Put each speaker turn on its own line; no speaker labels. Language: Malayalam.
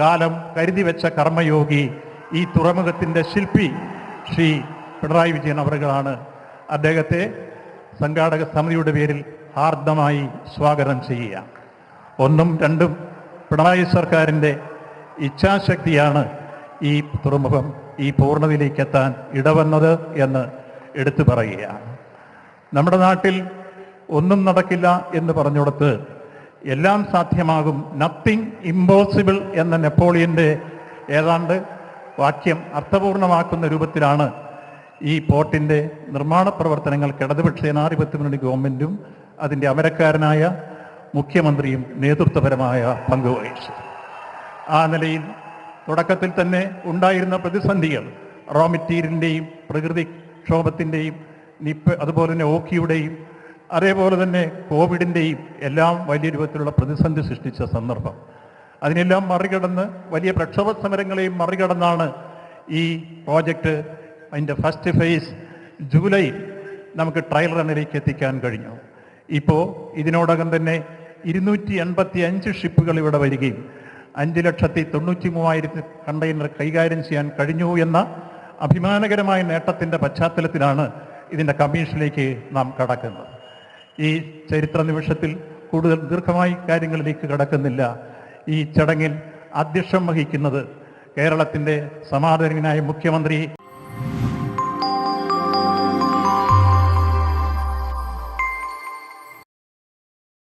കാലം കരുതി വെച്ച കർമ്മയോഗി ഈ തുറമുഖത്തിന്റെ ശില്പി ശ്രീ പിണറായി വിജയൻ അവറുകളാണ്. അദ്ദേഹത്തെ സംഘാടക സമിതിയുടെ പേരിൽ ഹാർദമായി സ്വാഗതം ചെയ്യുക. ഒന്നും രണ്ടും പിണറായി സർക്കാരിന്റെ ഇച്ഛാശക്തിയാണ് ഈ തുറമുഖം ഈ പൂർണതയിലേക്ക് എത്താൻ ഇടവന്നത് എന്ന് എടുത്തു പറയുകയാണ്. നമ്മുടെ നാട്ടിൽ ഒന്നും നടക്കില്ല എന്ന് പറഞ്ഞുകൊടുത്ത് എല്ലാം സാധ്യമാകും. നത്തിങ് ഇമ്പോസിബിൾ എന്ന നെപ്പോളിയന്റെ ഏതാണ്ട് വാക്യം അർത്ഥപൂർണമാക്കുന്ന രൂപത്തിലാണ് ഈ പോർട്ടിന്റെ നിർമ്മാണ പ്രവർത്തനങ്ങൾ ഇടതുപക്ഷ ജനാധിപത്യ മുന്നണി ഗവൺമെന്റും അതിന്റെ അമരക്കാരനായ മുഖ്യമന്ത്രിയും നേതൃത്വപരമായ പങ്കുവഹിച്ചു ആ നിലയിൽ തുടക്കത്തിൽ തന്നെ ഉണ്ടായിരുന്ന പ്രതിസന്ധികൾ റോ മെറ്റീരിയലിന്റെയും പ്രകൃതിക്ഷോഭത്തിന്റെയും നിപ്പ് അതുപോലെ തന്നെ ഓക്കിയുടെയും അതേപോലെ തന്നെ കോവിഡിന്റെയും എല്ലാം വലിയ രൂപത്തിലുള്ള പ്രതിസന്ധി സൃഷ്ടിച്ച സന്ദർഭം. അതിനെല്ലാം മറികടന്ന് വലിയ പ്രക്ഷോഭ സമരങ്ങളെയും മറികടന്നാണ് ഈ പ്രോജക്റ്റ് അതിന്റെ ഫസ്റ്റ് ഫേസ് ജൂലൈ നമുക്ക് ട്രയൽ റണ്ണിലേക്ക് എത്തിക്കാൻ കഴിഞ്ഞു. ഇപ്പോൾ ഇതിനോടകം തന്നെ ഇരുന്നൂറ്റി എൺപത്തി അഞ്ച് ഷിപ്പുകൾ ഇവിടെ വരികയും അഞ്ച് ലക്ഷത്തി തൊണ്ണൂറ്റി മൂവായിരത്തി കണ്ടെയ്നർ കൈകാര്യം ചെയ്യാൻ കഴിഞ്ഞു എന്ന അഭിമാനകരമായ നേട്ടത്തിന്റെ പശ്ചാത്തലത്തിലാണ് ഇതിന്റെ കമ്മീഷനിലേക്ക് നാം കടക്കുന്നത്. ഈ ചരിത്ര നിമിഷത്തിൽ കൂടുതൽ ദീർഘമായി കാര്യങ്ങളിലേക്ക് കടക്കുന്നില്ല. ഈ ചടങ്ങിൽ അധ്യക്ഷം വഹിക്കുന്നത് കേരളത്തിന്റെ സമാധാനനായ മുഖ്യമന്ത്രി